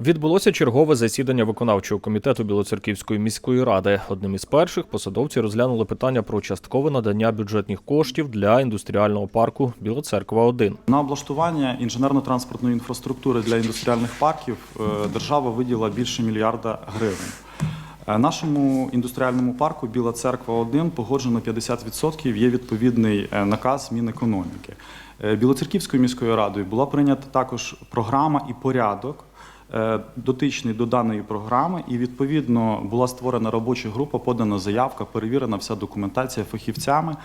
Відбулося чергове засідання виконавчого комітету Білоцерківської міської ради. Одним із перших посадовці розглянули питання про часткове надання бюджетних коштів для індустріального парку Білоцерква 1 На облаштування інженерно-транспортної інфраструктури для індустріальних парків е, держава виділа більше мільярда гривень. Е, Нашому індустріальному парку Біла церква 1 погоджено 50%, є відповідний е, наказ Мінекономіки. Білоцерківською міською радою була прийнята також програма і порядок дотичний до даної програми, і відповідно була створена робоча група, подана заявка, перевірена вся документація фахівцями.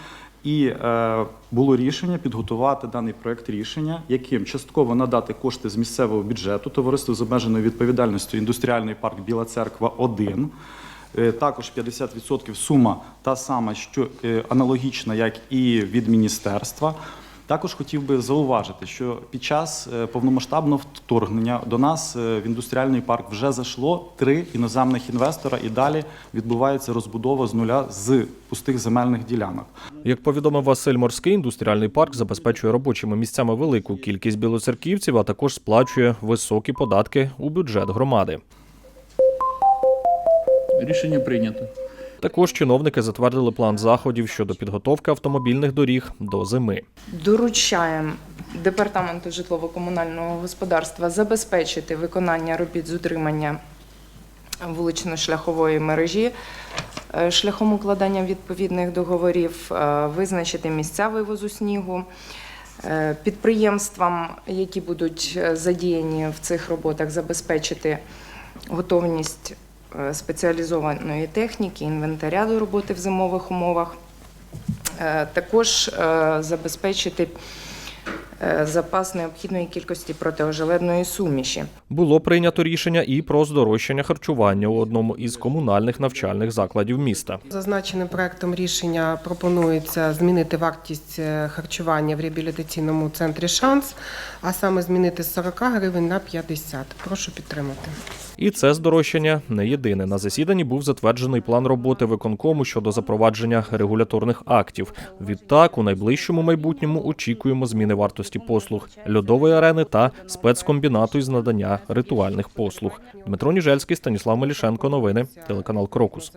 І е, було рішення підготувати даний проект рішення, яким частково надати кошти з місцевого бюджету товариству з обмеженою відповідальністю індустріальний парк Біла Церква 1 Е, Також 50% сума та сама, що е, аналогічна, як і від міністерства. Також хотів би зауважити, що під час е, повномасштабного вторгнення до нас е, в індустріальний парк вже зайшло три іноземних інвестора, і далі відбувається розбудова з нуля з пустих земельних ділянок. Як повідомив Василь Морський, індустріальний парк забезпечує робочими місцями велику кількість білоцерківців, а також сплачує високі податки у бюджет громади. Рішення прийнято. Також чиновники затвердили план заходів щодо підготовки автомобільних доріг до зими. Доручаємо департаменту житлово-комунального господарства забезпечити виконання робіт з утримання вулично-шляхової мережі е, шляхом укладання відповідних договорів, е, визначити місця вивозу снігу. Е, Підприємствам, які будуть задіяні в цих роботах, забезпечити готовність спеціалізованої техніки, інвентаря до роботи в зимових умовах. Е, Також е, забезпечити е, запас необхідної кількості протиожеледної суміші. Було прийнято рішення і про здорожчання харчування у одному із комунальних навчальних закладів міста. Зазначеним проектом рішення пропонується змінити вартість е, харчування в реабілітаційному центрі Шанс, а саме змінити з 40 гривень на 50. Прошу підтримати. І це здорожчання не єдине. На засіданні був затверджений план роботи виконкому щодо запровадження регуляторних актів. Відтак, у найближчому майбутньому очікуємо зміни вартості послуг льодової арени та спецкомбінату із надання ритуальних послуг. Дмитро Ніжельський, Станіслав Мелішенко. Новини телеканал Крокус.